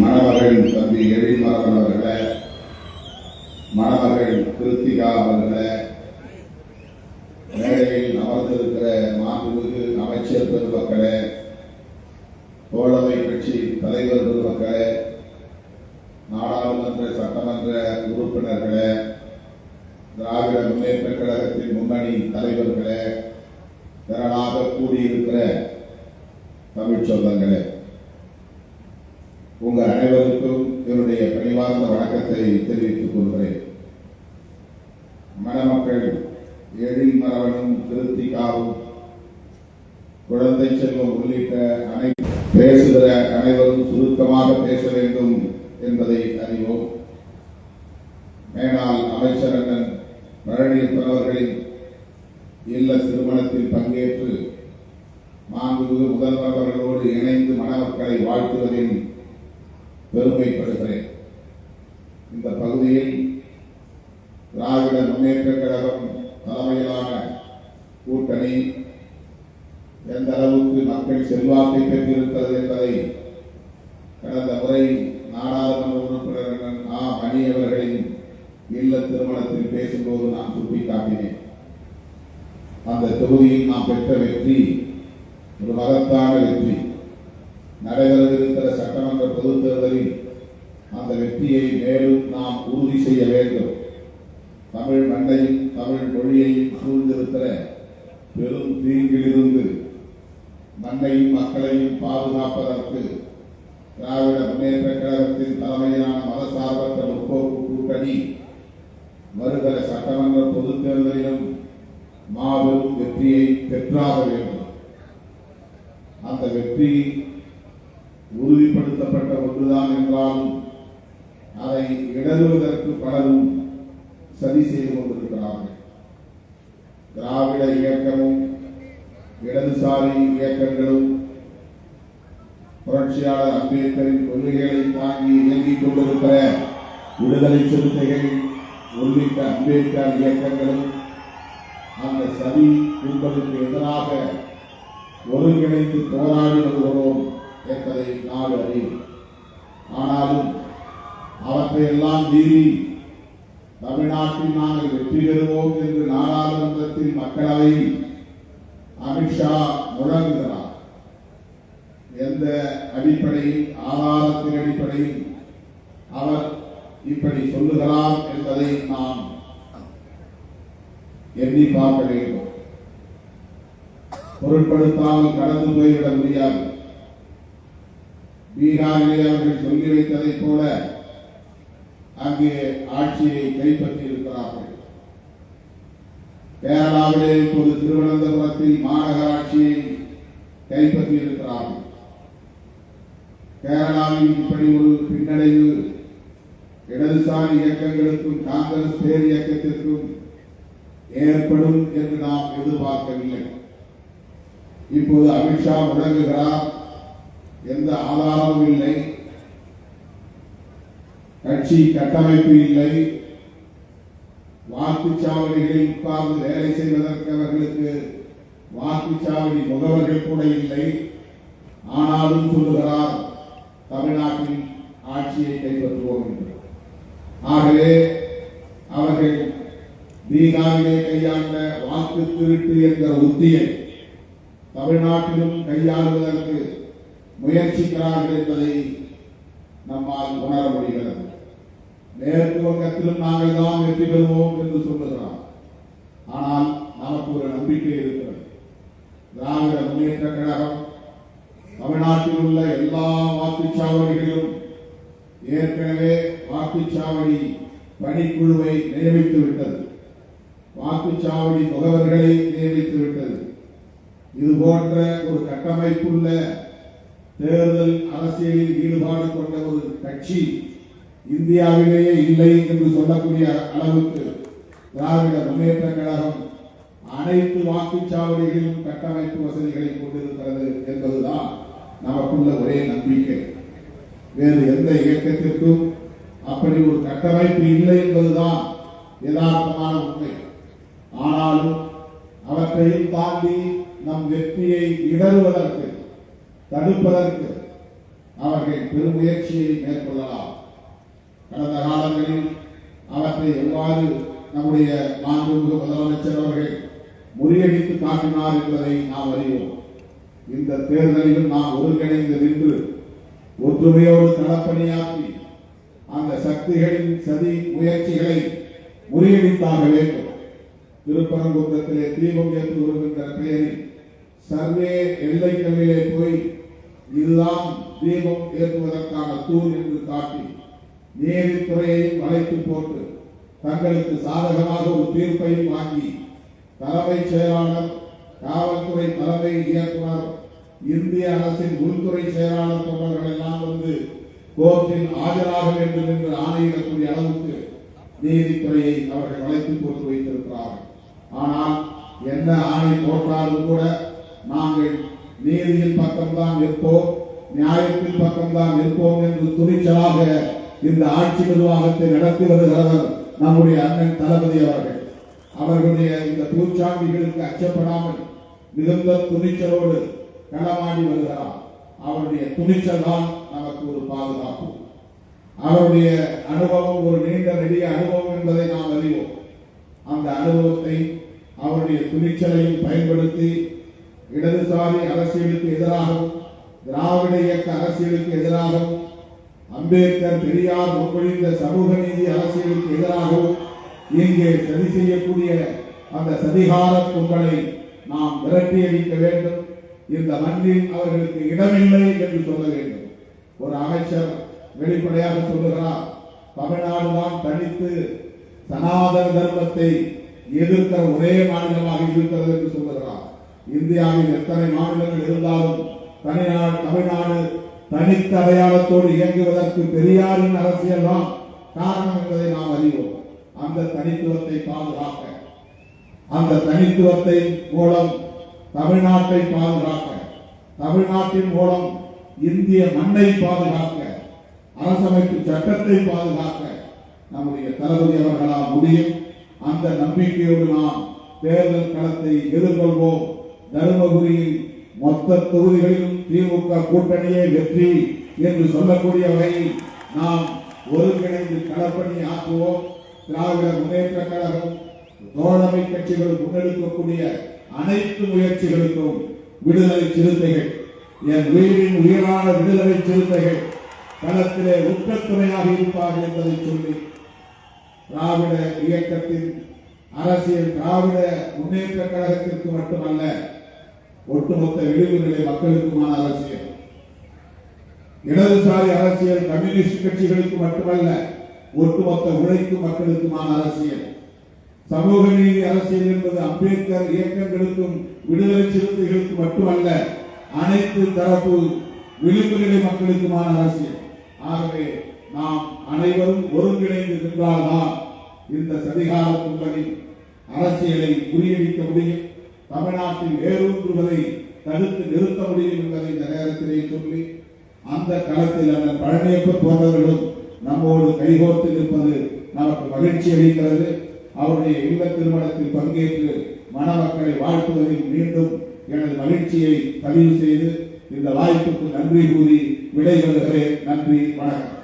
மணமகள் தம்பி எழில்மரன் அவர்களை மணமகள் கிருத்திகா அவர்களை மேடையில் அமர்ந்திருக்கிற மாண்புமிகு அமைச்சர் பெருமக்களே தோழமை கட்சி தலைவர் பெருமக்களே நாடாளுமன்ற சட்டமன்ற உறுப்பினர்களே திராவிட முன்னேற்ற கழகத்தின் முன்னணி தலைவர்களே திரளாக கூடியிருக்கிற தமிழ் சொந்தங்களே. உங்கள் அனைவருக்கும் என்னுடைய பணிவார்ந்த வணக்கத்தை தெரிவித்துக் கொள்கிறேன். மணமக்கள் எழில் மரவனும் திருத்திகாவும் குழந்தை செல்வம் உள்ளிட்ட அனை பேசுகிற அனைவரும் சுருக்கமாக பேச வேண்டும் என்பதை அறிவோம். மேலாள் அமைச்சர் அண்ணன் பழனியப்பன் அவர்களின் இல்ல திருமணத்தில் பங்கேற்று மாண்புமிகு முதல்வர் அவர்களோடு இணைந்து மணமக்களை வாழ்த்துவதின் பெருமைப்படுகிறேன் இந்த பகுதியில் திராவிட முன்னேற்ற கழகம் தலைமையிலான கூட்டணி எந்த அளவுக்கு மக்கள் செல்வாக்கை பெற்றிருக்கிறது என்பதை கடந்த முறை நாடாளுமன்ற உறுப்பினர் ஆ. மணி அவர்களின் இல்ல திருமணத்தில் பேசும்போது நான் சுட்டிக்காட்டினேன். அந்த தொகுதியில் நாம் பெற்ற வெற்றி ஒரு மகத்தான வெற்றி. நடைபெறவிருக்கிற சட்டமன்ற பொதுத் தேர்தலில் அந்த வெற்றியை மேலும் நாம் உறுதி செய்ய வேண்டும். தமிழ் மண்ணையும் தமிழ் மொழியையும் சூழ்ந்திருக்கிற பெரும் தீங்கிலிருந்து மண்ணையும் மக்களையும் பாதுகாப்பதற்கு திராவிட முன்னேற்ற கழகத்தின் தலைமையிலான மதசார்பற்ற முற்போக்கு கூட்டணி வருகிற சட்டமன்ற பொதுத் தேர்தலிலும் மாபெரும் வெற்றியை பெற்றாக வேண்டும். அந்த வெற்றி உறுதிப்படுத்தப்பட்ட ஒன்றுதான் என்றாலும் அதை இடறுவதற்கு பலரும் சதி செய்து கொண்டிருக்கிறார்கள். திராவிட இயக்கமும் இடதுசாரி இயக்கங்களும் புரட்சியாளர் அம்பேத்கரின் கொள்கைகளை தாங்கி இயங்கிக் கொண்டிருக்கிற விடுதலை சிறுத்தைகள் உள்ளிட்ட அம்பேத்கர் இயக்கங்களும் அந்த சதி என்பதற்கு எதிராக ஒருங்கிணைந்து போராடி வருகிறோம். என்பதை ஆனாலும் அவற்றையெல்லாம் மீறி தமிழ்நாட்டில் நாங்கள் வெற்றி பெறுவோம் என்று நாடாளுமன்றத்தில் மக்களவை அமித்ஷா முழங்குகிறார். எந்த அடிப்படையில் ஆதாரத்தின் அடிப்படையில் அவர் இப்படி சொல்லுகிறார் என்பதை நாம் எண்ணி பார்க்க வேண்டும். பொருட்படுத்தாமல் கடந்து போய்விட முடியாது. பீகாரிலே அவர்கள் சொல்லி வைத்ததை போல அங்கே ஆட்சியை கைப்பற்றி இருக்கிறார்கள் கேரளாவிலே இப்போது திருவனந்தபுரத்தில் மாநகராட்சியை கைப்பற்றி இருக்கிறார்கள் கேரளாவில் இப்படி ஒரு பின்னடைவு இடதுசாரி இயக்கங்களுக்கும் காங்கிரஸ் பேர் இயக்கத்திற்கும் ஏற்படும் என்று நாம் எதிர்பார்க்கவில்லை. இப்போது அமித்ஷா முடங்குகிறார் எந்த ஆதாரமும் இல்லை. கட்சி கட்டமைப்பு இல்லை. வாக்குச்சாவடிகளில் உட்கார்ந்து வேலை செய்வதற்கு அவர்களுக்கு வாக்குச்சாவடி முகவர்கள் கூட இல்லை. ஆனாலும் சொல்லுகிறார் தமிழ்நாட்டின் ஆட்சியை கைப்பற்றுவோம் என்று. ஆகவே அவர்கள் பீகாரிலே கையாண்ட வாக்கு திருட்டு என்கிற உத்தியை தமிழ்நாட்டிலும் கையாளுவதற்கு முயற்சிக்கிறார்கள் என்பதை நம்மால் உணர முடிகிறது. மேற்கு வங்கத்திலும் நாங்கள் தான் வெற்றி பெறுவோம் என்று சொல்லுகிறார். ஆனால் நமக்கு ஒரு நம்பிக்கை இருக்கிறது. திராவிட முன்னேற்ற கழகம் தமிழ்நாட்டில் உள்ள எல்லா வாக்குச்சாவடிகளிலும் ஏற்கனவே வாக்குச்சாவடி பணிக்குழுவை நியமித்து விட்டது. வாக்குச்சாவடி முகவர்களை நியமித்து விட்டது. இது போன்ற ஒரு கட்டமைப்புள்ள தேர்தல் அரசியலில் ஈடுபாடு கொண்ட ஒரு கட்சி இந்தியாவிலேயே இல்லை என்று சொல்லக்கூடிய அளவுக்கு திராவிட முன்னேற்ற கழகம் அனைத்து வாக்குச்சாவடிகளிலும் கட்டமைப்பு வசதிகளை கொண்டிருக்கிறது என்பதுதான் நமக்குள்ள ஒரே நம்பிக்கை. வேறு எந்த இயக்கத்திற்கும் அப்படி ஒரு கட்டமைப்பு இல்லை என்பதுதான் யதார்த்தமான உண்மை. ஆனாலும் அவற்றையும் தாண்டி நம் வெற்றியை இடறுவதற்கு தடுப்பதற்கு அவர்கள் பெருமுயற்சியை மேற்கொள்ளலாம். கடந்த காலங்களில் அவற்றை எவ்வாறு நம்முடைய மாண்புமிகு முதலமைச்சர் அவர்கள் முறியடித்து காட்டினார் என்பதை நாம் அறிவோம். இந்த தேர்தலிலும் நாம் ஒருங்கிணைந்து நின்று ஒற்றுமையோடு களப்பணியாற்றி அந்த சக்திகளின் சதி முயற்சிகளை முறியடித்தாக வேண்டும். திருப்பரங்குன்றத்திலே தீபம் ஏற்று வருகின்ற பெயரில் சர்வே எல்லைக்கல்லிலே போய் இதுதான் தீபம் ஏற்றுவதற்கான தூண் என்று காட்டி நீதித்துறையை வளைத்து போட்டு தங்களுக்கு சாதகமாக ஒரு தீர்ப்பையும் வாங்கி தலைமை செயலாளர் காவல்துறை தலைமை இயக்குனர் இந்திய அரசின் உள்துறை செயலாளர் போன்றவர்கள் எல்லாம் வந்து கோர்ட்டில் ஆஜராக வேண்டும் என்று ஆணையிடக்கூடிய அளவுக்கு நீதித்துறையை அவர்கள் வளைத்து போட்டு வைத்திருக்கிறார்கள். ஆனால் என்ன ஆணை போட்டாலும் கூட நாங்கள் நீதியின் பக்கம்தான் நிற்போம் நியாயத்தின் பக்கம்தான் நிற்போம் என்று துணிச்சலாக இந்த ஆட்சி நிர்வாகத்தை நடத்தி வருகிறவர் நம்முடைய அண்ணன் தளபதி அவர்கள். அவர்களுடைய இந்த பூச்சாண்டிகளுக்கு அச்சப்படாமல் மிகுந்த துணிச்சலோடு களமாடி வருகிறார். அவருடைய துணிச்சல் தான் நமக்கு ஒரு பாதுகாப்பு. அவருடைய அனுபவம் ஒரு நீண்ட நெடிய அனுபவம் என்பதை நாம் அறிவோம். அந்த அனுபவத்தை அவருடைய துணிச்சலையும் பயன்படுத்தி இடதுசாரி அரசியலுக்கு எதிராகவும் திராவிட இயக்க அரசியலுக்கு எதிராகவும் அம்பேத்கர் பெரியார் முன்மொழிந்த சமூக நீதி அரசியலுக்கு எதிராகவும் இங்கே சதி செய்யக்கூடிய அந்த சதிகார கும்பலை நாம் விரட்டி அடிக்க வேண்டும். இந்த மண்ணில் அவர்களுக்கு இடமில்லை என்று சொல்ல வேண்டும். ஒரு அமைச்சர் வெளிப்படையாக சொல்லுகிறார் தமிழ்நாடு தான் தனித்து சனாதன தர்மத்தை எதிர்க்கிற ஒரே மாநிலமாக இருக்கிறது என்று சொல்ல இந்தியாவில் எத்தனை மாநிலங்கள் இருந்தாலும் தனிநாடு தமிழ்நாடு தனித்த அடையாளத்தோடு இயங்குவதற்கு பெரியாரின் அரசியல் தான் காரணம் என்பதை நாம் அறிவோம். அந்த தனித்துவத்தை பாதுகாக்க அந்த தனித்துவத்தை மூலம் தமிழ்நாட்டை பாதுகாக்க தமிழ்நாட்டின் மூலம் இந்திய மண்ணை பாதுகாக்க அரசமைப்பு சட்டத்தை பாதுகாக்க நம்முடைய தளபதி அவர்களால் முடியும். அந்த நம்பிக்கையோடு நாம் தேர்தல் களத்தை எதிர்கொள்வோம். தருமபுரியில் மொத்த தொகுதிகளிலும் திமுக கூட்டணியே வெற்றி என்று சொல்லக்கூடிய வகையில் நாம் ஒருங்கிணைந்து களப்பணி ஆற்றுவோம். திராவிட முன்னேற்ற கழகம் தோழமை கட்சிகள் முன்னெடுக்கக்கூடிய அனைத்து முயற்சிகளுக்கும் விடுதலை சிறுத்தைகள் என் உயிரின் உயிரான விடுதலை சிறுத்தைகள் களத்திலே உற்றத்துணையாக இருப்பார்கள் என்பதை சொல்லி திராவிட இயக்கத்தின் அரசியல் திராவிட முன்னேற்ற கழகத்திற்கு மட்டுமல்ல ஒட்டுமொத்த விளிம்பு மக்களுக்குமான அரசியல். இடதுசாரி அரசியல் கம்யூனிஸ்ட் கட்சிகளுக்கு மட்டுமல்ல ஒட்டுமொத்த உழைக்கும் மக்களுக்குமான அரசியல். சமூக நீதி அரசியல் என்பது அம்பேத்கர் இயக்கங்களுக்கும் விடுதலை சிறுத்தைகளுக்கு மட்டுமல்ல அனைத்து தரப்பு விளிம்பு மக்களுக்குமான அரசியல். ஆகவே நாம் அனைவரும் ஒருங்கிணைந்து நின்றால்தான் இந்த சதிகார கும்பலின் அரசியலை முறியடிக்க முடியும். தமிழ்நாட்டில் வேரூன்றுவதை தடுத்து நிறுத்த முடியும் என்பதை இந்த நேரத்திலே சொல்லி அந்த களத்தில் அண்ணன் பழனியப்ப போன்றவர்களும் நம்மோடு கைகோர்த்து நிற்பது நமக்கு மகிழ்ச்சி அளிக்கிறது. அவருடைய இல்ல திருமணத்தில் பங்கேற்று மணமக்களை வாழ்த்துவதில் மீண்டும் எனது மகிழ்ச்சியை பதிவு செய்து இந்த வாய்ப்புக்கு நன்றி கூறி விடைபெறுகிறேன். நன்றி வணக்கம்.